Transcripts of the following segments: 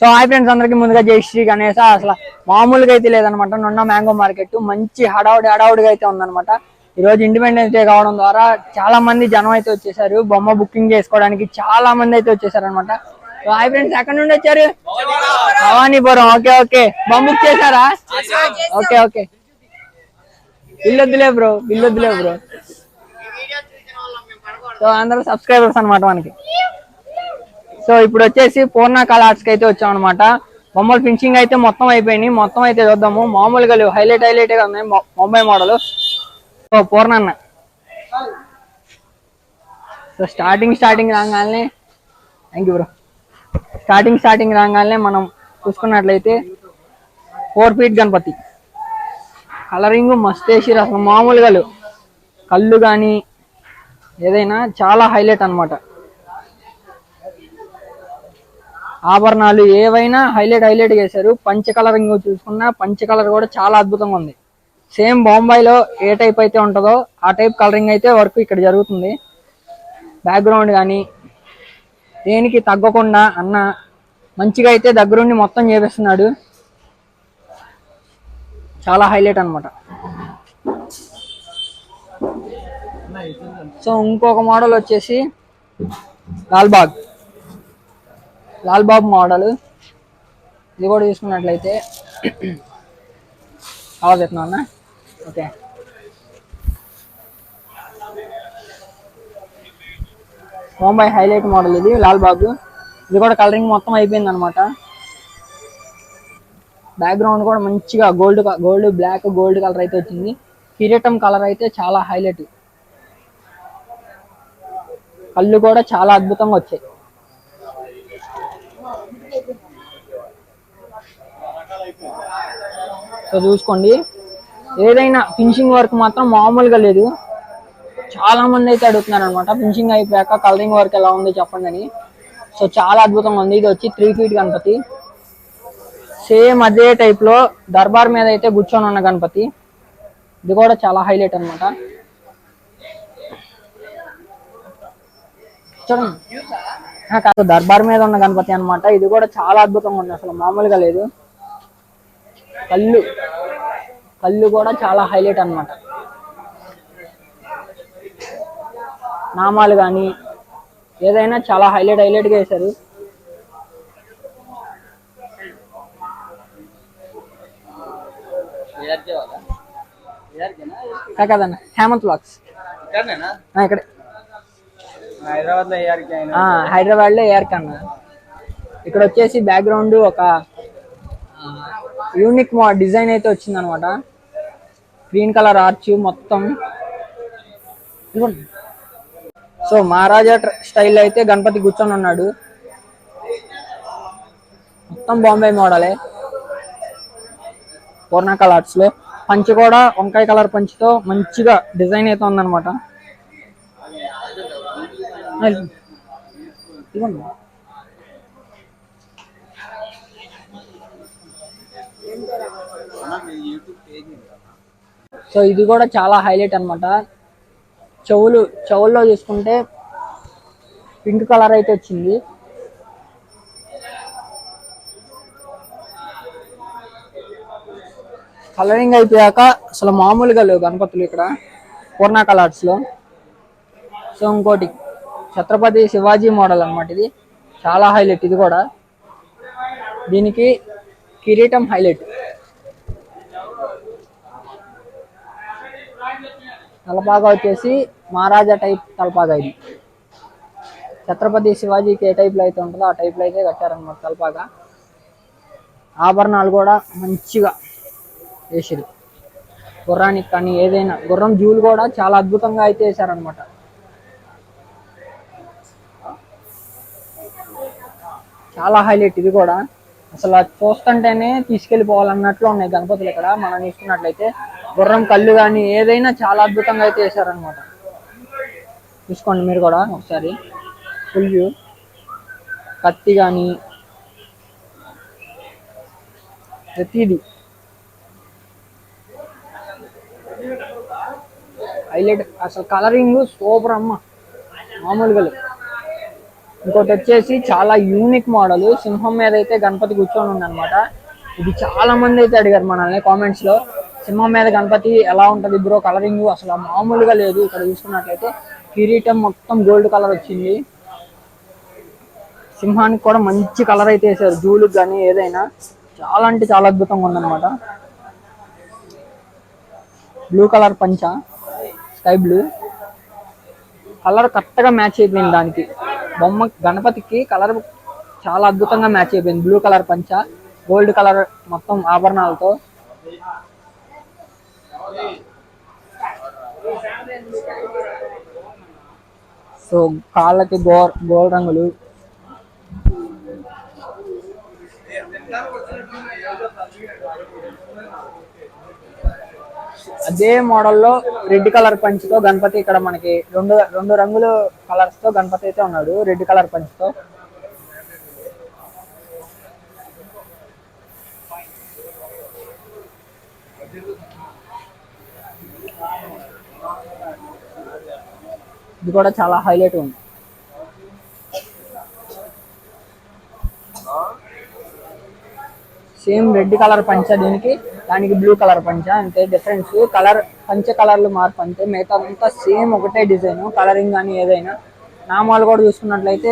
So hi friends అందరికి ముందుగా జై శ్రీ గణేశ అసలు మామూలుగా అయితే లేదనమాట నున్న మ్యాంగో మార్కెట్ మంచి హడావుడి హడావుడిగా అయితే ఉందన్నమాట. ఈ రోజు ఇండిపెండెన్స్ డే కావడం ద్వారా చాలా మంది జనం అయితే వచ్చేసారు. బొమ్మ బుకింగ్ చేసుకోవడానికి చాలా మంది అయితే వచ్చేసారు అనమాట సో హాయ్ ఫ్రెండ్స్ ఎక్కడ నుండి వచ్చారు? భవానీపురం. Okay okay. బొమ్మ బుక్ చేశారా ఓకే ఓకే. ఇల్లొద్దులే బ్రో ఇల్లొద్దులే బ్రో. సో అందరూ సబ్స్క్రైబర్స్ అనమాట మనకి. సో ఇప్పుడు వచ్చేసి పూర్ణ కలర్స్ అయితే వచ్చాం అనమాట బొమ్మలు ఫినిషింగ్ అయితే మొత్తం అయిపోయినాయి. మొత్తం అయితే చూద్దాము. మామూలుగా లేవు. హైలైట్ హైలైట్గా ఉన్నాయి Mumbai model. So Purnanna. So starting starting రాగానే thank you bro. Starting starting రాగానే మనం చూసుకున్నట్లయితే ఫోర్ ఫీట్ గణపతి. కలరింగ్ మస్తు వేసిరు అసలు మామూలుగా లేవు. కళ్ళు కానీ ఏదైనా చాలా హైలైట్ అన్నమాట. ఆభరణాలు ఏవైనా హైలైట్ హైలైట్ చేశారు. పంచ కలరింగ్ చూసుకున్నా పంచ కలర్ కూడా చాలా అద్భుతంగా ఉంది. సేమ్ బాంబాయిలో ఏ టైప్ అయితే ఉంటుందో ఆ టైప్ కలరింగ్ అయితే వర్క్ ఇక్కడ జరుగుతుంది. బ్యాక్గ్రౌండ్ కానీ దేనికి తగ్గకుండా అన్న మంచిగా అయితే దగ్గరుండి మొత్తం చేపిస్తున్నాడు. చాలా హైలైట్ అన్నమాట. సో ఇంకొక మోడల్ వచ్చేసి లాల్బాగ్ లాల్ బాబు మోడల్. ఇది కూడా చూసుకున్నట్లయితే కావాలి చెప్తున్నా ఓకే. ముంబై హైలైట్ మోడల్ ఇది లాల్ బాబు. ఇది కూడా కలరింగ్ మొత్తం అయిపోయింది అనమాట బ్యాక్గ్రౌండ్ కూడా మంచిగా gold gold black gold colour అయితే వచ్చింది. కిరీటం కలర్ అయితే చాలా హైలైట్ కళ్ళు కూడా చాలా అద్భుతంగా వచ్చాయి. సో చూసుకోండి. ఏదైనా ఫినిషింగ్ వర్క్ మాత్రం మామూలుగా లేదు. చాలా మంది అయితే అడుగుతున్నారు అనమాట ఫినిషింగ్ అయిపోయాక కలరింగ్ వర్క్ ఎలా ఉంది చెప్పండి అని. సో చాలా అద్భుతంగా ఉంది. ఇది వచ్చి త్రీ ఫీట్ గణపతి. సేమ్ అదే టైప్లో దర్బార్ మీద అయితే కూర్చొని ఉన్న గణపతి. ఇది కూడా చాలా హైలైట్ అన్నమాట. చూడండి. దర్బార్ మీద ఉన్న గణపతి అనమాట ఇది కూడా చాలా అద్భుతంగా ఉంది. అసలు మామూలుగా లేదు. కళ్ళు. కళ్ళు కూడా చాలా హైలైట్ అన్నమాట. నామాలు కానీ ఏదైనా చాలా హైలైట్ హైలైట్గా వేశారు. కాదన్న హేమంత్ బ్లాక్స్ ఇక్కడ. హైదరాబాద్లో ఏఆర్కి హైదరాబాద్లో ఏఆర్ కన్నా ఇక్కడ వచ్చేసి బ్యాక్గ్రౌండ్ ఒక యూనిక్ మా డిజైన్ అయితే వచ్చింది అనమాట గ్రీన్ కలర్ ఆర్చ్ మొత్తం సో మహారాజా స్టైల్ అయితే గణపతి కూర్చొని ఉన్నాడు. మొత్తం బాంబే మోడలే. పూర్ణ కలర్స్లో. పంచి కూడా వంకాయ కలర్ పంచితో మంచిగా డిజైన్ అయితే ఉందన్నమాట ఇవ్వండి సో ఇది కూడా చాలా హైలైట్ అన్నమాట. చెవులు చెవుల్లో చూసుకుంటే పింక్ కలర్ అయితే వచ్చింది. కలరింగ్ అయిపోయాక అసలు మామూలుగా లేవు గణపతులు ఇక్కడ పూర్ణ కలర్స్లో. సో ఇంకోటి ఛత్రపతి శివాజీ మోడల్ అన్నమాట ఇది. చాలా హైలైట్ ఇది కూడా. దీనికి కిరీటం హైలైట్. తలపాగా వచ్చేసి మహారాజా టైప్ తలపాగా ఇది. ఛత్రపతి శివాజీకి ఏ టైప్లో అయితే ఉంటుందో ఆ టైప్లో అయితే కట్టారనమాట తలపాగా. ఆభరణాలు కూడా మంచిగా వేసిరు. గుర్రానికి కానీ ఏదైనా గుర్రం జూలు కూడా చాలా అద్భుతంగా అయితే వేశారనమాట చాలా హైలైట్ ఇది కూడా. అసలు చూస్తుంటేనే తీసుకెళ్ళిపోవాలన్నట్లు ఉన్నాయి గణపతులు ఇక్కడ. మనం చూసుకున్నట్లయితే గుర్రం కళ్ళు కానీ ఏదైనా చాలా అద్భుతంగా అయితే వేశారనమాట చూసుకోండి మీరు కూడా ఒకసారి. ఫుల్ వ్యూ కత్తి కానీ ప్రతిదీ. హైలైట్ అసలు కలరింగ్ సూపర్ అమ్మ. మామూలుగా ఇంకోటి వచ్చేసి చాలా యూనిక్ మోడల్ సింహం మీద అయితే గణపతి కూర్చొని ఉందన్నమాట. ఇది చాలా మంది అయితే అడిగారు మనల్ని కామెంట్స్లో. సింహం మీద గణపతి ఎలా ఉంటుంది బ్రో? కలరింగ్ అసలు మామూలుగా లేదు. ఇక్కడ చూసుకున్నట్లయితే కిరీటం మొత్తం గోల్డ్ కలర్ వచ్చింది. సింహానికి కూడా మంచి కలర్ అయితే వేసారు జూలకు కానీ ఏదైనా చాలా అంటే చాలా అద్భుతంగా ఉందన్నమాట. బ్లూ కలర్ పంచ. స్కై బ్లూ కలర్ కరెక్ట్గా మ్యాచ్ అయిపోయింది దానికి. బొమ్మ గణపతికి కలర్ చాలా అద్భుతంగా మ్యాచ్ అయిపోయింది. బ్లూ కలర్ పంచ. గోల్డ్ కలర్ మొత్తం ఆభరణాలతో. సో కాళ్ళకి గోర్ గోల్ రంగులు. అదే మోడల్లో రెడ్ కలర్ పంచ్తో గణపతి ఇక్కడ మనకి రెండు రెండు రంగులు కలర్స్తో గణపతి అయితే ఉన్నాడు. రెడ్ కలర్ పంచ్తో. ఇది కూడా చాలా హైలైట్ ఉంది. సేమ్ రెడ్ కలర్ పంచ దీనికి దానికి బ్లూ కలర్ పంచ అంతే డిఫరెన్స్ కలర్ పంచ కలర్లు మార్పు అంతే. మిగతా అంతా సేమ్ ఒకటే డిజైన్ కలరింగ్ కానీ ఏదైనా. నామాలు కూడా చూసుకున్నట్లయితే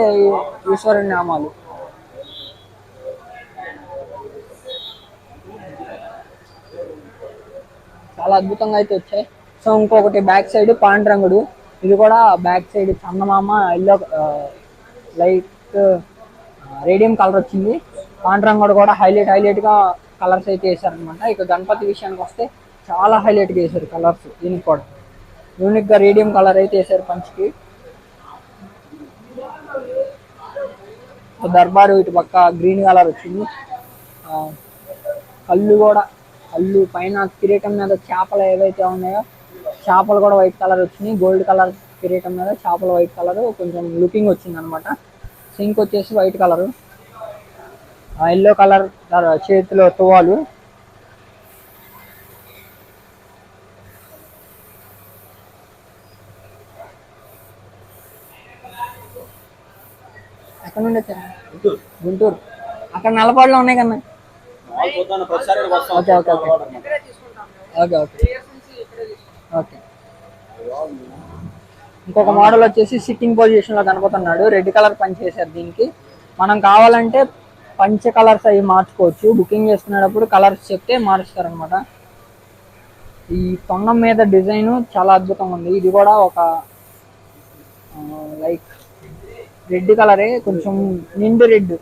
ఈశ్వరుని నామాలు. చాలా అద్భుతంగా అయితే వచ్చాయి. సో ఇంకొకటి బ్యాక్ సైడ్ పాండ్రంగుడు. ఇది కూడా బ్యాక్ సైడ్ చందమామ ఎల్లో లైట్ రేడియం కలర్ వచ్చింది. పాండురంగుడు కూడా హైలైట్ హైలైట్గా కలర్స్ అయితే వేసారనమాట ఇక గణపతి విషయానికి వస్తే చాలా హైలైట్గా వేసారు కలర్స్ దీనికి కూడా. యూనిక్గా రేడియం కలర్ అయితే వేసారు పంచ్కి. దర్బారు ఇటు పక్క గ్రీన్ కలర్ వచ్చింది. ఆ, కళ్ళు కూడా కళ్ళు పైన కిరీటం మీద చేపలు ఏవైతే ఉన్నాయో చేపలు కూడా వైట్ కలర్ వచ్చినాయి. గోల్డ్ కలర్ కిరీటం మీద చేపలు వైట్ కలర్. కొంచెం లుకింగ్ వచ్చింది అనమాట సింక్ వచ్చేసి వైట్ కలర్. ఎల్లో కలర్ చేతిలో తువాలు ఎక్కడ నుండి వచ్చారు? గుంటూరు. అక్కడ నల్లపాడులో ఉన్నాయి కన్నా okay okay okay. Okay okay. Okay. ఇంకొక మోడల్ వచ్చేసి సిట్టింగ్ పొజిషన్లో కనబడుతున్నాడు. రెడ్ కలర్ పంచ్ చేశారు దీనికి. మనం కావాలంటే పంచ కలర్స్ అవి మార్చుకోవచ్చు. బుకింగ్ చేసుకునేటప్పుడు కలర్స్ చెప్తే మారుస్తారు అనమాట ఈ తొండం మీద డిజైన్ చాలా అద్భుతంగా ఉంది. ఇది కూడా ఒక లైక్ రెడ్ కలరే కొంచెం నిండు రెడ్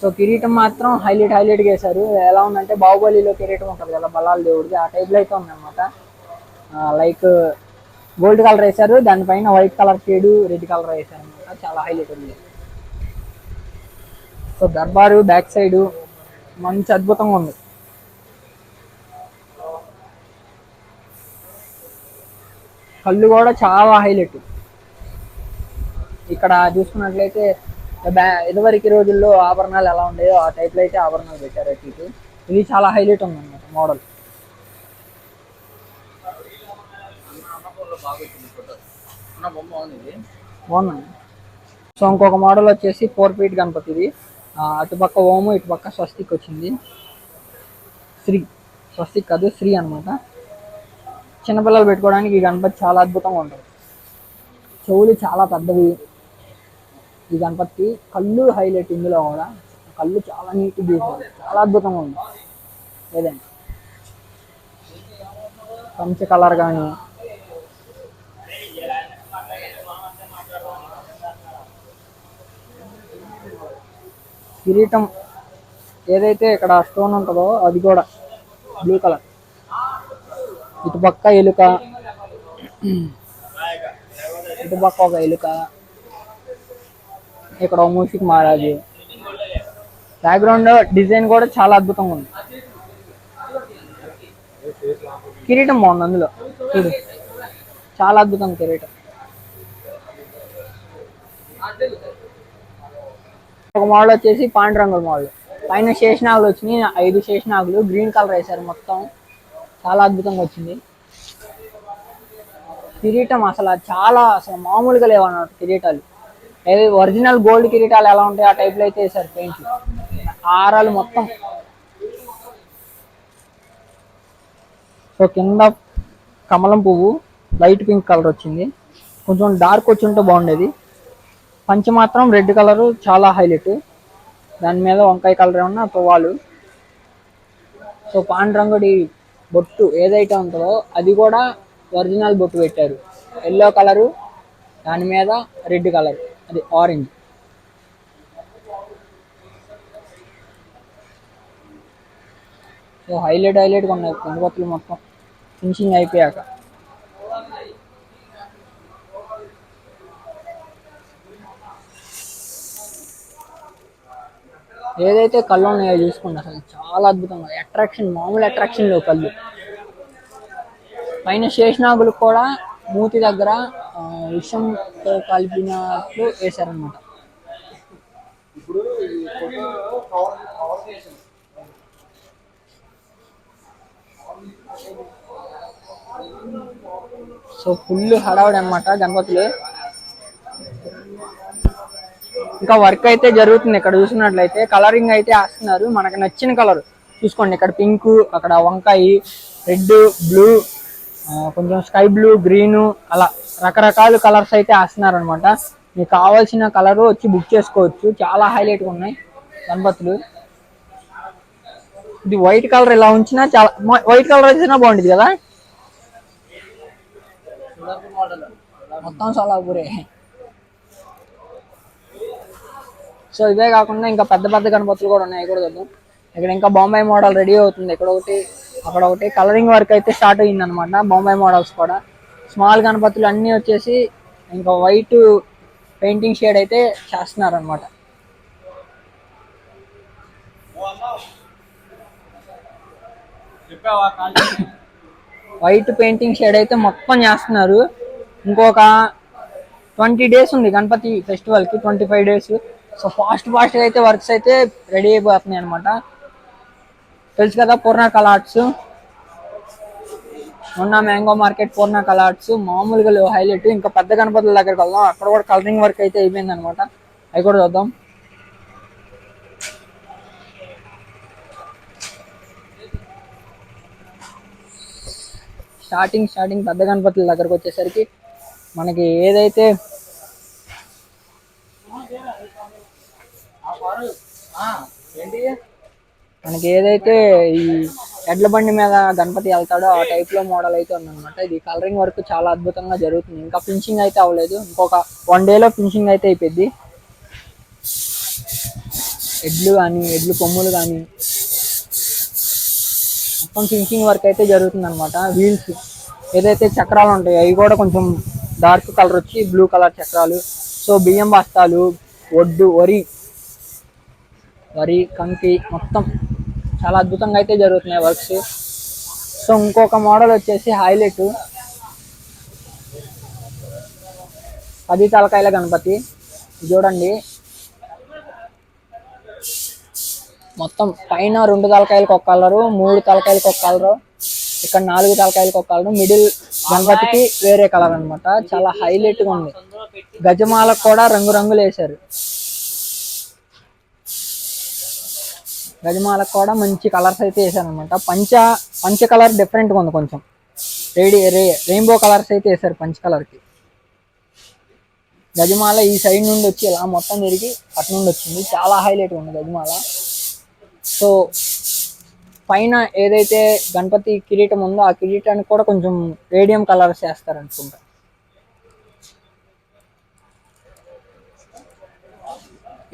సో కిరీటం మాత్రం హైలైట్ హైలైట్ వేశారు. ఎలా ఉందంటే బాహుబలిలో కిరీటం ఉంటుంది కదా బలాల దేవుడిది. ఆ టైప్లో అయితే ఉందన్నమాట. లైక్ గోల్డ్ కలర్ వేశారు దానిపైన white colour shade red colour వేశారు అనమాట. చాలా హైలైట్ ఉంది. సో దర్బారు బ్యాక్ సైడ్ మంచి అద్భుతంగా ఉంది. కళ్ళు కూడా చాలా హైలైట్ ఇక్కడ చూసుకున్నట్లయితే బ్యా- ఇదివరకు రోజుల్లో ఆభరణాలు ఎలా ఉండేదో ఆ టైప్లో అయితే ఆభరణాలు పెట్టారు ఇటు. ఇది చాలా హైలైట్ ఉందన్నమాట మోడల్ సో ఇంకొక మోడల్ వచ్చేసి ఫోర్ ఫీట్ గణపతి ఇది అటుపక్క ఓము ఇటుపక్క స్వస్తిక్ వచ్చింది. శ్రీ. స్వస్తిక్ కాదు శ్రీ అన్నమాట. చిన్నపిల్లలు పెట్టుకోవడానికి ఈ గణపతి చాలా అద్భుతంగా ఉంటుంది. చెవులు చాలా పెద్దవి. ఈ గణపతికి కళ్ళు హైలైట్ ఇందులో కూడా కళ్ళు చాలా నీట్ గీసారు చాలా అద్భుతంగా ఉంది. ఏదైనా. పంచ కలర్ కానీ కిరీటం ఏదైతే ఇక్కడ స్టోన్ ఉంటుందో అది కూడా బ్లూ కలర్. ఇటు పక్క ఎలుక. ఇటు పక్క ఒక ఎలుక. ఇక్కడ మూసిక్ మహారాజు. బ్యాక్గ్రౌండ్ డిజైన్ కూడా చాలా అద్భుతంగా ఉంది. కిరీటం బాగుంది అందులో. చూడు. చాలా అద్భుతం కిరీటం. ఒక మోడల్ వచ్చేసి పాండురంగుల మోడల్ పైన శేషనాగులు వచ్చినాయి ఐదు శేషనాగులు గ్రీన్ కలర్ వేశారు మొత్తం. చాలా అద్భుతంగా వచ్చింది. కిరీటం అసలు చాలా అసలు మామూలుగా లేవన్నమాట కిరీటాలు. ఏది ఒరిజినల్ గోల్డ్ కిరీటాలు ఎలా ఉంటాయి ఆ టైప్లో అయితే వేసారు పెయింట్ ఆరాలు మొత్తం. సో కింద కమలం పువ్వు లైట్ పింక్ కలర్ వచ్చింది. కొంచెం డార్క్ వచ్చి ఉంటే బాగుండేది. పంచి మాత్రం రెడ్ కలర్ చాలా హైలైట్. దాని మీద వంకాయ కలర్ ఏమన్నా పువ్వాలు సో పాండురంగుడి బొట్టు ఏదైతే ఉంటుందో అది కూడా ఒరిజినల్ బొట్టు పెట్టారు. ఎల్లో కలరు దాని మీద రెడ్ కలర్ అది ఆరెంజ్. సో హైలైట్ హైలైట్గా ఉన్నాయి. కొండపత్తులు మొత్తం. ఫినిషింగ్ అయిపోయాక. ఏదైతే కళ్ళు ఉన్నాయో చూసుకోండి అసలు చాలా అద్భుతంగా అట్రాక్షన్ మామూలు అట్రాక్షన్ లేవు కళ్ళు. పైన శేషనాగులు కూడా మూతి దగ్గర విషంతో కలిపినట్లు వేశారనమాట సో ఫుల్ హడావుడి అనమాట గణపతులు. ఇంకా వర్క్ అయితే జరుగుతుంది. ఇక్కడ చూసినట్లయితే కలరింగ్ అయితే వేస్తున్నారు. మనకు నచ్చిన కలర్ చూసుకోండి. ఇక్కడ పింక్ అక్కడ వంకాయ రెడ్ బ్లూ కొంచెం స్కై బ్లూ గ్రీన్ అలా రకరకాల కలర్స్ అయితే వేస్తున్నారు అనమాట మీకు కావాల్సిన కలర్ వచ్చి బుక్ చేసుకోవచ్చు. చాలా హైలైట్గా ఉన్నాయి గణపతులు. ఇది వైట్ కలర్ ఇలా ఉంచినా చాలా వైట్ కలర్ వచ్చినా బాగుంటుంది కదా? మొత్తం సోలాపూరే. సో ఇవే కాకుండా ఇంకా పెద్ద పెద్ద గణపతులు కూడా ఉన్నాయి. కూడా చూద్దాం. ఇక్కడ ఇంకా బొంబాయి మోడల్ రెడీ అవుతుంది. ఇక్కడ ఒకటి అక్కడ ఒకటి. కలరింగ్ వర్క్ అయితే స్టార్ట్ అయ్యింది అనమాట బొంబాయి మోడల్స్ కూడా. స్మాల్ గణపతులు అన్నీ వచ్చేసి ఇంకా వైట్ పెయింటింగ్ షేడ్ అయితే చేస్తున్నారు అనమాట వైట్ పెయింటింగ్ షేడ్ అయితే మొత్తం చేస్తున్నారు. ఇంకొక ట్వంటీ డేస్ ఉంది. గణపతి ఫెస్టివల్కి twenty five days so fast ఫాస్ట్గా అయితే వర్క్స్ అయితే రెడీ అయిపోతున్నాయి అనమాట తెలుసు కదా పూర్ణ కలాట్స్ మొన్న మ్యాంగో మార్కెట్ పూర్ణ కలాట్స్ మామూలుగా లేవు హైలైట్ ఇంకా పెద్ద గణపతుల దగ్గరికి వెళ్దాం. అక్కడ కూడా కలరింగ్ వర్క్ అయితే అయిపోయింది అనమాట అవి కూడా చూద్దాం. స్టార్టింగ్ స్టార్టింగ్ పెద్ద గణపతుల దగ్గరకు వచ్చేసరికి మనకి ఏదైతే మనకి ఏదైతే ఈ ఎడ్ల బండి మీద గణపతి వెళ్తాడో ఆ టైప్లో మోడల్ అయితే ఉందన్నమాట. ఇది కలరింగ్ వర్క్ చాలా అద్భుతంగా జరుగుతుంది. ఇంకా ఫినిషింగ్ అయితే అవ్వలేదు. ఇంకొక వన్ డేలో ఫినిషింగ్ అయితే అయిపోయింది ఎడ్లు కానీ ఎడ్లు కొమ్ములు కానీ మొత్తం ఫినిషింగ్ వర్క్ అయితే జరుగుతుంది అనమాట వీల్స్ ఏదైతే చక్రాలు ఉంటాయో అవి కూడా కొంచెం డార్క్ కలర్ వచ్చి బ్లూ కలర్ చక్రాలు. సో బియ్యం బస్తాలు ఒడ్డు వరి వరి కంకి మొత్తం చాలా అద్భుతంగా అయితే జరుగుతున్నాయి వర్క్స్. సో ఇంకొక మోడల్ వచ్చేసి హైలైట్. పది తలకాయల గణపతి. చూడండి. మొత్తం పైన రెండు తలకాయలకు ఒక కలరు మూడు తలకాయలకు ఒక కలరు ఇక్కడ నాలుగు తలకాయలకు ఒక కలరు మిడిల్ గణపతికి వేరే కలర్ అన్నమాట. చాలా హైలైట్గా ఉంది. గజమాలకు కూడా రంగు రంగులు వేశారు. గజమాలకు కూడా మంచి కలర్స్ అయితే వేసారు అనమాట పంచ పంచ కలర్ డిఫరెంట్గా ఉంది కొంచెం. రెడీ రే రెయిన్బో కలర్స్ అయితే వేసారు పంచ కలర్కి. గజమాల ఈ సైడ్ నుండి వచ్చి ఇలా మొత్తం తిరిగి అటు నుండి వచ్చింది. చాలా హైలైట్ ఉంది గజమాల. సో పైన ఏదైతే గణపతి కిరీటం ఉందో ఆ కిరీటానికి కూడా కొంచెం రేడియం కలర్స్ వేస్తారు అనుకుంటా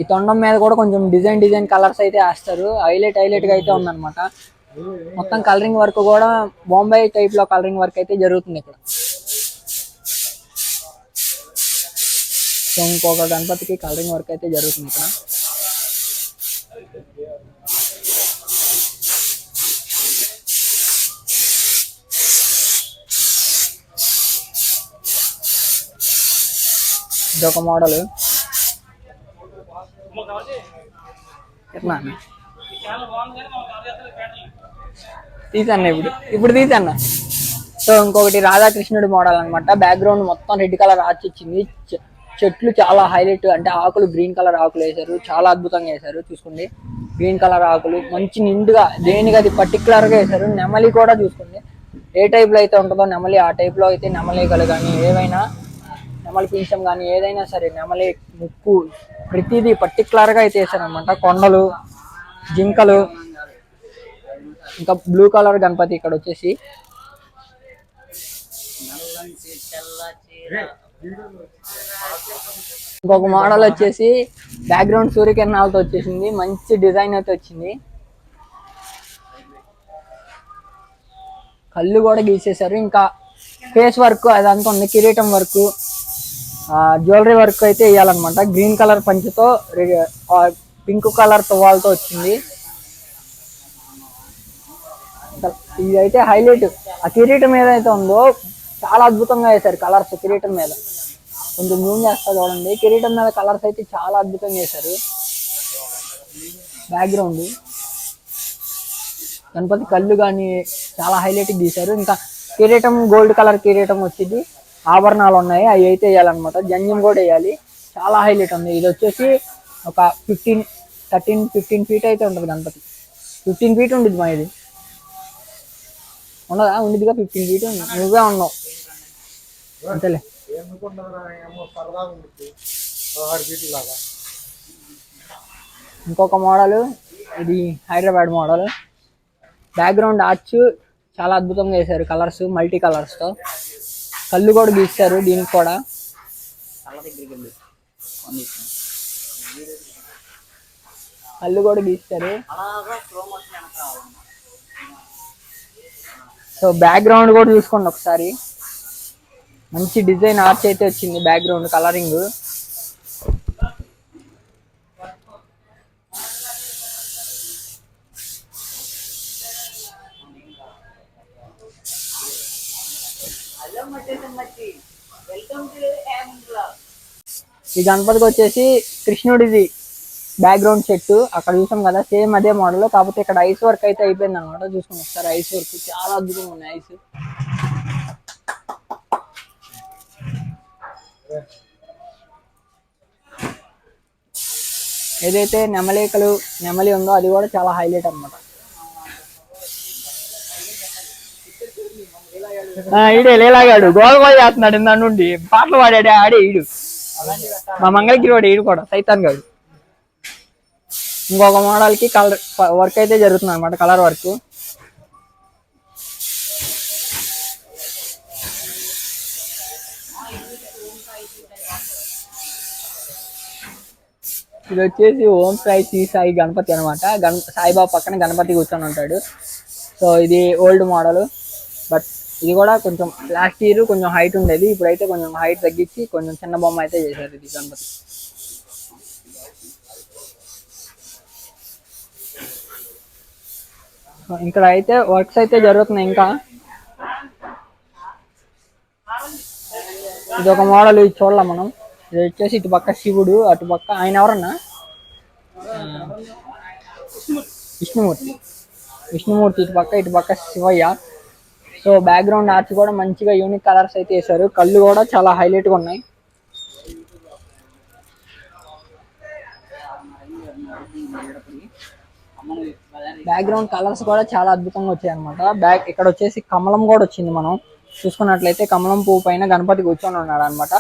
ఈ తొండం మీద కూడా కొంచెం డిజైన్ డిజైన్ కలర్స్ అయితే వేస్తారు. హైలైట్ హైలైట్గా అయితే ఉందన్నమాట. మొత్తం కలరింగ్ వర్క్ కూడా బాంబే టైప్లో కలరింగ్ వర్క్ అయితే జరుగుతుంది ఇక్కడ. సో ఇంకొక గణపతికి కలరింగ్ వర్క్ అయితే జరుగుతుంది ఇక్కడ. ఇదొక మోడల్. ఎట్లా తీసన్న ఇప్పుడు. ఇప్పుడు తీసన్న సో ఇంకొకటి రాధాకృష్ణుడి మోడల్ అన్నమాట. బ్యాక్గ్రౌండ్ మొత్తం రెడ్ కలర్ ఆర్చ్ ఇచ్చింది. చెట్లు చాలా హైలైట్ అంటే ఆకులు గ్రీన్ కలర్ ఆకులు వేశారు. చాలా అద్భుతంగా వేశారు. చూసుకోండి. గ్రీన్ కలర్ ఆకులు. మంచి నిండుగా దేనికి అది పర్టికులర్గా వేశారు. నెమలి కూడా చూసుకోండి. ఏ టైప్లో అయితే ఉంటుందో నెమలి ఆ టైప్లో అయితే నెమలికలు కానీ ఏవైనా నెమలి పింఛం కానీ ఏదైనా సరే నెమలి ముక్కు ప్రతిదీ పర్టికులర్గా అయితే వేసారనమాట కొండలు జింకలు ఇంకా బ్లూ కలర్ గణపతి ఇక్కడ వచ్చేసి. ఇంకొక మోడల్ వచ్చేసి బ్యాక్గ్రౌండ్ సూర్యకిరణాలతో వచ్చేసింది. మంచి డిజైన్ అయితే వచ్చింది. కళ్ళు కూడా గీసేశారు. ఇంకా ఫేస్ వర్క్ అదంతా ఉంది. కిరీటం వర్క్ జ్యువెలరీ వర్క్ అయితే వేయాలన్నమాట గ్రీన్ కలర్ పంచుతో పింక్ కలర్ తువ్వాలతో వచ్చింది. ఇది అయితే హైలైట్ ఆ కిరీటం ఏదైతే ఉందో చాలా అద్భుతంగా వేశారు కలర్స్ కిరీటం మీద. కొంచెం జూమ్ చేస్తా చూడండి. కిరీటం మీద కలర్స్ అయితే చాలా అద్భుతంగా వేశారు. బ్యాక్గ్రౌండ్ గణపతి కళ్ళు కానీ చాలా హైలైట్ గీశారు. ఇంకా కిరీటం గోల్డ్ కలర్ కిరీటం వచ్చింది. ఆభరణాలు ఉన్నాయి. అవి అయితే వేయాలన్నమాట. జంజం కూడా వేయాలి. చాలా హైలైట్ ఉంది. ఇది వచ్చేసి ఒక ఫిఫ్టీన్ థర్టీన్ ఫిఫ్టీన్ ఫీట్ అయితే ఉంటుంది గణపతి. ఫిఫ్టీన్ ఫీట్ ఉండదు మా ఇది. ఉండదా ఉండిద్దిగా ఫిఫ్టీన్ ఫీట్ ఉంది. నువ్వే ఉన్నావు. అంతేలే. ఇంకొక మోడల్. ఇది హైదరాబాద్ మోడల్. బ్యాక్గ్రౌండ్ ఆర్చ్ చాలా అద్భుతంగా వేశారు. కలర్స్ మల్టీ కలర్స్తో కళ్ళు కూడా గీస్తారు దీనికి కూడా. కళ్ళు కూడా గీస్తారు సో బ్యాక్గ్రౌండ్ కూడా చూసుకోండి ఒకసారి. మంచి డిజైన్ ఆర్చ్ అయితే వచ్చింది బ్యాక్గ్రౌండ్ కలరింగ్ ఈ గణపతికి వచ్చేసి కృష్ణుడిది బ్యాక్గ్రౌండ్ చెట్టు అక్కడ చూసాం కదా సేమ్ అదే మోడల్ కాకపోతే ఇక్కడ ఐస్ వర్క్ అయితే అయిపోయింది అనమాట చూసుకుని ఒకసారి ఐస్ వర్క్ చాలా అద్భుతంగా ఉన్నాయి ఐస్ ఏదైతే నెమలికలు నెమలి ఉందో అది కూడా చాలా హైలైట్ అనమాట ఈడే లేలాగాడు. గోల్ గోల్ చేస్తున్నాడు ఇందా నుండి. పాటలు పాడాడు ఆడే ఈడు. మా మంగళగిరి వాడు ఈడు కూడా సైతాన్ గాడు. ఇంకొక మోడల్కి కలర్ వర్క్ అయితే జరుగుతుంది అనమాట కలర్ వర్క్. ఇది వచ్చేసి ఓం సాయి శ్రీ సాయి గణపతి అనమాట గణ సాయిబాబా పక్కన గణపతి కూర్చొని ఉంటాడు. సో ఇది ఓల్డ్ మోడల్ బట్ ఇది కూడా కొంచెం లాస్ట్ ఇయర్ కొంచెం హైట్ ఉండేది. ఇప్పుడైతే కొంచెం హైట్ తగ్గించి కొంచెం చిన్న బొమ్మ అయితే చేశారు ఇది గణపతి ఇక్కడ అయితే వర్క్స్ అయితే జరుగుతున్నాయి ఇంకా. ఇది ఒక మోడల్ ఇది చూడాలి మనం. ఇది వచ్చేసి ఇటు పక్క శివుడు అటు పక్క ఆయన ఎవరన్నా? విష్ణుమూర్తి. విష్ణుమూర్తి ఇటు పక్క ఇటు పక్క శివయ్య. సో బ్యాక్గ్రౌండ్ ఆర్చ్ కూడా మంచిగా యూనిక్ కలర్స్ అయితే వేశారు. కళ్ళు కూడా చాలా హైలైట్గా ఉన్నాయి. బ్యాక్గ్రౌండ్ కలర్స్ కూడా చాలా అద్భుతంగా వచ్చాయి అనమాట బ్యాక్ ఇక్కడ వచ్చేసి కమలం కూడా వచ్చింది మనం. చూసుకున్నట్లయితే కమలం పువ్వు పైన గణపతి కూర్చొని ఉన్నాడు అనమాట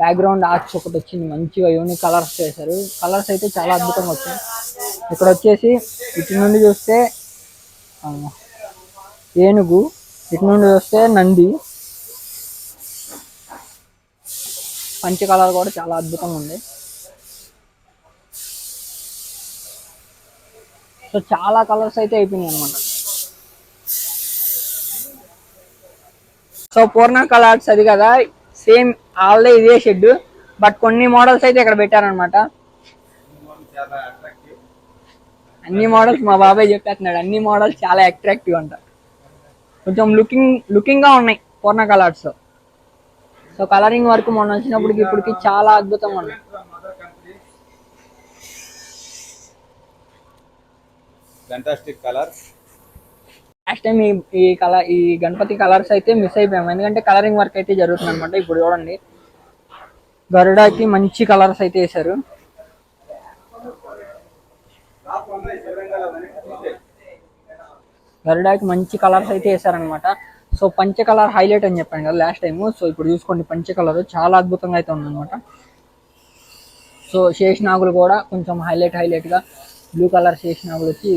బ్యాక్గ్రౌండ్ ఆర్చ్ ఒకటి వచ్చింది. మంచిగా యూనిక్ కలర్స్ చేశారు కలర్స్ అయితే చాలా అద్భుతంగా వచ్చాయి. ఇక్కడ వచ్చేసి ఇటు నుండి చూస్తే ఏనుగు ఇటు నుండి చూస్తే నంది. పంచ కలర్ కూడా చాలా అద్భుతంగా ఉంది. సో చాలా కలర్స్ అయితే అయిపోయినాయి అనమాట సో పూర్ణ కలర్స్ అది కదా సేమ్ ఆల్దే ఇదే షెడ్ బట్ కొన్ని మోడల్స్ అయితే ఇక్కడ పెట్టారనమాట అన్ని మోడల్స్ మా బాబాయ్ చెప్పేస్తున్నాడు అన్ని మోడల్స్ చాలా అట్రాక్టివ్ అంట. కొంచెం లుకింగ్ లుకింగ్గా ఉన్నాయి పూర్ణ కలర్స్ సో కలరింగ్ వర్క్ మొన్న వచ్చినప్పటికి ఇప్పటికి చాలా అద్భుతంగా ఉన్నాయి ఫెంటాస్టిక్ కలర్ లాస్ట్ టైం ఈ ఈ కలర్ ఈ గణపతి కలర్స్ అయితే మిస్ అయిపోయాము. ఎందుకంటే కలరింగ్ వర్క్ అయితే జరుగుతుంది అనమాట ఇప్పుడు చూడండి. గరుడాకి మంచి కలర్స్ అయితే వేశారు. గరుడాకి మంచి కలర్స్ అయితే వేసారనమాట సో పంచ కలర్ హైలైట్ అని చెప్పాను కదా లాస్ట్ టైము సో ఇప్పుడు చూసుకోండి పంచ కలర్ చాలా అద్భుతంగా అయితే ఉందన్నమాట. సో శేషనాగులు కూడా కొంచెం హైలైట్ హైలైట్గా బ్లూ కలర్ శేషనాగులు వచ్చి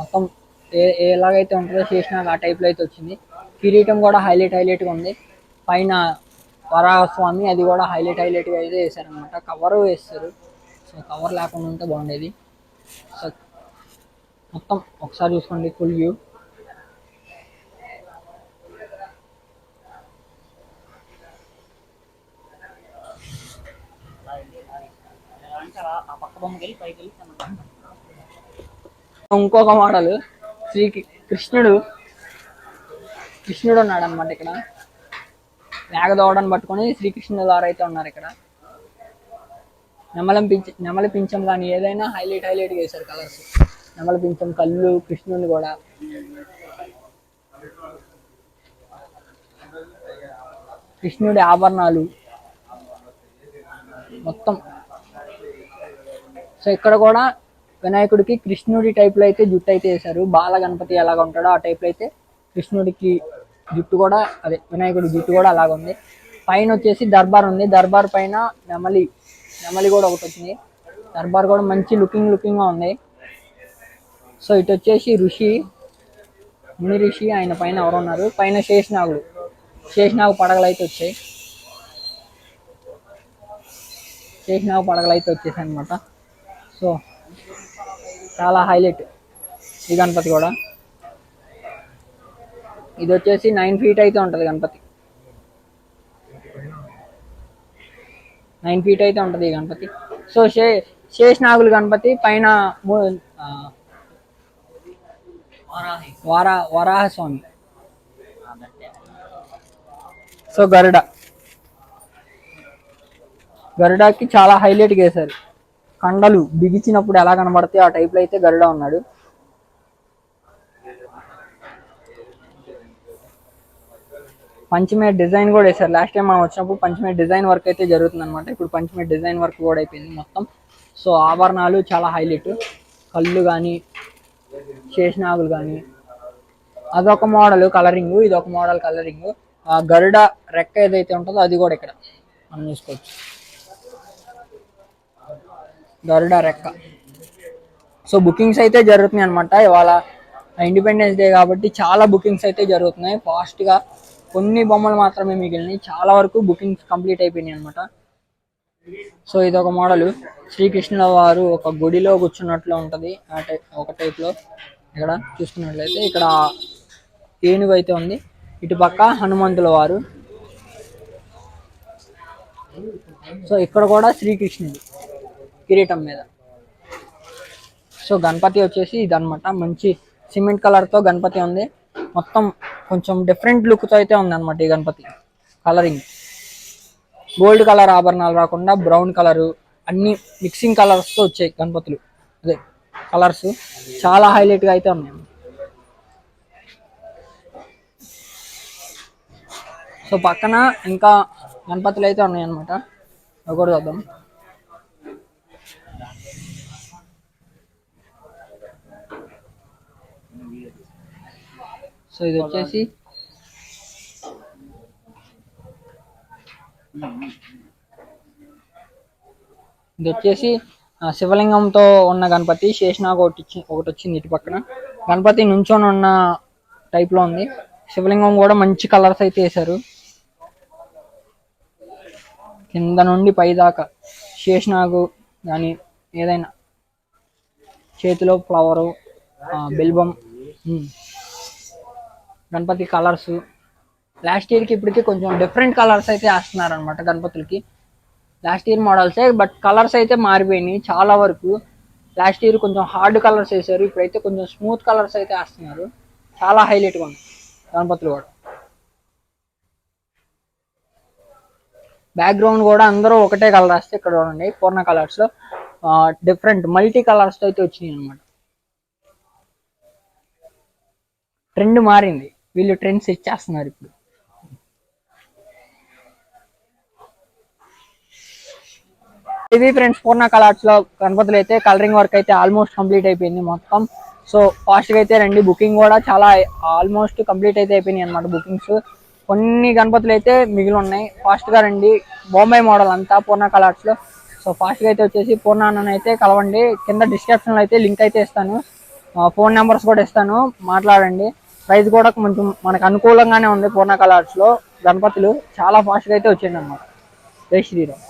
మొత్తం ఏ ఎలాగైతే ఉంటుందో శేషనాగ్ ఆ టైప్లో అయితే వచ్చింది. కిరీటం కూడా హైలైట్ హైలైట్గా ఉంది. పైన వరాహస్వామి అది కూడా హైలైట్ హైలైట్గా అయితే వేసారనమాట కవరు వేస్తారు. సో కవర్ లేకుండా ఉంటే బాగుండేది. సో మొత్తం ఒకసారి చూసుకోండి ఫుల్ వ్యూ ఆ పక్క బొమ్మకి వెళ్ళి పైకి వెళ్ళి కనబడుతుంది. ఇంకొక మోడల్. శ్రీ కృష్ణుడు. కృష్ణుడు ఉన్నాడు అనమాట ఇక్కడ. వేగదోడని పట్టుకొని శ్రీకృష్ణుడు వారు అయితే ఉన్నారు ఇక్కడ. నెమలం పింఛ నెమల పించం కానీ ఏదైనా హైలైట్ హైలైట్ చేశారు కలర్స్. నెమల పించం కళ్ళు కృష్ణుని కూడా కృష్ణుడి ఆభరణాలు. మొత్తం సో ఇక్కడ కూడా వినాయకుడికి కృష్ణుడి టైప్లో అయితే జుట్టు అయితే వేశారు. బాల గణపతి ఎలాగ ఉంటాడో ఆ టైప్లో అయితే కృష్ణుడికి జుట్టు కూడా అదే వినాయకుడి జుట్టు కూడా అలాగ ఉంది. పైన వచ్చేసి దర్బార్ ఉంది. దర్బార్ పైన నెమలి నెమలి కూడా ఒకటి వచ్చింది. దర్బార్ కూడా మంచి లుకింగ్ లుకింగ్గా ఉంది. సో ఇటు వచ్చేసి ఋషి ముని ఋషి ఆయన పైన ఎవరు ఉన్నారు. పైన శేషనాగుడు. శేషనాగు పడగలు అయితే వచ్చాయి. శేషనాగు పడగలు అయితే వచ్చేసాయి అనమాట సో చాలా హైలైట్ ఈ గణపతి కూడా. ఇది వచ్చేసి నైన్ ఫీట్ అయితే ఉంటుంది గణపతి. నైన్ ఫీట్ అయితే ఉంటుంది ఈ గణపతి. సో శే శేషనాగుల గణపతి పైన వారా వరాహ. స్వామి అదంటే. సో గరుడ. గరుడకి చాలా హైలైట్గా వేశారు కండలు బిగించినప్పుడు ఎలా కనబడతాయి ఆ టైప్లో అయితే గరుడ ఉన్నాడు. పంచమే డిజైన్ కూడా వేసారు లాస్ట్ టైం మనం వచ్చినప్పుడు పంచమే డిజైన్ వర్క్ అయితే జరుగుతుంది అనమాట ఇప్పుడు పంచమే డిజైన్ వర్క్ కూడా అయిపోయింది మొత్తం. సో ఆభరణాలు చాలా హైలైట్. కళ్ళు కానీ శేషనాగులు కానీ అదొక మోడల్ కలరింగ్ ఇది ఒక మోడల్ కలరింగ్ ఆ గరుడ రెక్క ఏదైతే ఉంటుందో అది కూడా ఇక్కడ. మనం చూసుకోవచ్చు. గరుడ రెక్క. సో బుకింగ్స్ అయితే జరుగుతున్నాయి అనమాట ఇవాళ ఇండిపెండెన్స్ డే కాబట్టి చాలా బుకింగ్స్ అయితే జరుగుతున్నాయి. ఫాస్ట్గా కొన్ని బొమ్మలు మాత్రమే మిగిలినాయి. చాలా వరకు బుకింగ్స్ కంప్లీట్ అయిపోయినాయి అనమాట సో ఇది ఒక మోడల్ శ్రీకృష్ణుల వారు ఒక గుడిలో కూర్చున్నట్లు ఉంటుంది. ఆ టైప్ ఒక టైప్లో ఇక్కడ చూసుకున్నట్లయితే ఇక్కడ ఏనుగు అయితే ఉంది. ఇటు పక్క హనుమంతుల వారు. సో ఇక్కడ కూడా శ్రీకృష్ణుడు. కిరీటం మీద. సో గణపతి వచ్చేసి ఇదనమాట మంచి సిమెంట్ కలర్తో గణపతి ఉంది. మొత్తం కొంచెం డిఫరెంట్ లుక్తో అయితే ఉంది అనమాట ఈ గణపతి. కలరింగ్ గోల్డ్ కలర్ ఆభరణాలు రాకుండా బ్రౌన్ కలరు అన్ని మిక్సింగ్ కలర్స్తో వచ్చాయి గణపతులు. అదే కలర్స్ చాలా హైలైట్గా అయితే ఉన్నాయి. సో పక్కన ఇంకా గణపతులు అయితే ఉన్నాయి అనమాట చూద్దాం. సో ఇది వచ్చేసి. ఇది వచ్చేసి శివలింగంతో ఉన్న గణపతి శేషనాగ్ ఒకటి ఒకటి వచ్చింది ఇటు పక్కన. గణపతి నుంచొని ఉన్న type లో ఉంది. శివలింగం కూడా మంచి కలర్స్ అయితే వేశారు. కింద నుండి పై దాకా శేషనాగు కానీ ఏదైనా చేతిలో ఫ్లవరు బిల్బం. గణపతి కలర్స్. లాస్ట్ ఇయర్కి ఇప్పటికి కొంచెం డిఫరెంట్ కలర్స్ అయితే వేస్తున్నారు అనమాట గణపతులకి. లాస్ట్ ఇయర్ మోడల్సే బట్ కలర్స్ అయితే మారిపోయినాయి చాలా వరకు. లాస్ట్ ఇయర్ కొంచెం హార్డ్ కలర్స్ వేసారు ఇప్పుడైతే కొంచెం స్మూత్ కలర్స్ అయితే వేస్తున్నారు. చాలా హైలైట్గా ఉంది గణపతులు కూడా. బ్యాక్గ్రౌండ్ కూడా అందరూ ఒకటే కలర్ వేస్తే ఇక్కడ చూడండి పూర్ణ కలర్స్లో డిఫరెంట్ మల్టీ కలర్స్ అయితే వచ్చినాయి అనమాట ట్రెండ్ మారింది. వీళ్ళు ట్రెండ్స్ ఇచ్చేస్తున్నారు ఇప్పుడు. ఇది ఫ్రెండ్స్ పూర్ణ కలర్స్లో గణపతులు అయితే కలరింగ్ వర్క్ అయితే ఆల్మోస్ట్ కంప్లీట్ అయిపోయింది మొత్తం. సో ఫాస్ట్గా అయితే రండి. బుకింగ్ కూడా చాలా ఆల్మోస్ట్ కంప్లీట్ అయితే అయిపోయినాయి అనమాట బుకింగ్స్ కొన్ని గణపతులు అయితే మిగిలి ఉన్నాయి. ఫాస్ట్గా రండి. బొంబాయి మోడల్ అంతా పూర్ణ కలర్స్లో. సో ఫాస్ట్గా అయితే వచ్చేసి పూర్ణాన్నని అయితే కలవండి. కింద డిస్క్రిప్షన్లో అయితే లింక్ అయితే ఇస్తాను. ఫోన్ నెంబర్స్ కూడా ఇస్తాను. మాట్లాడండి. ప్రైస్ కూడా కొంచెం మనకు అనుకూలంగానే ఉంది పూర్ణ ఆర్ట్స్లో గణపతులు చాలా ఫాస్ట్గా అయితే వచ్చింది అనమాట జై శ్రీరామ్.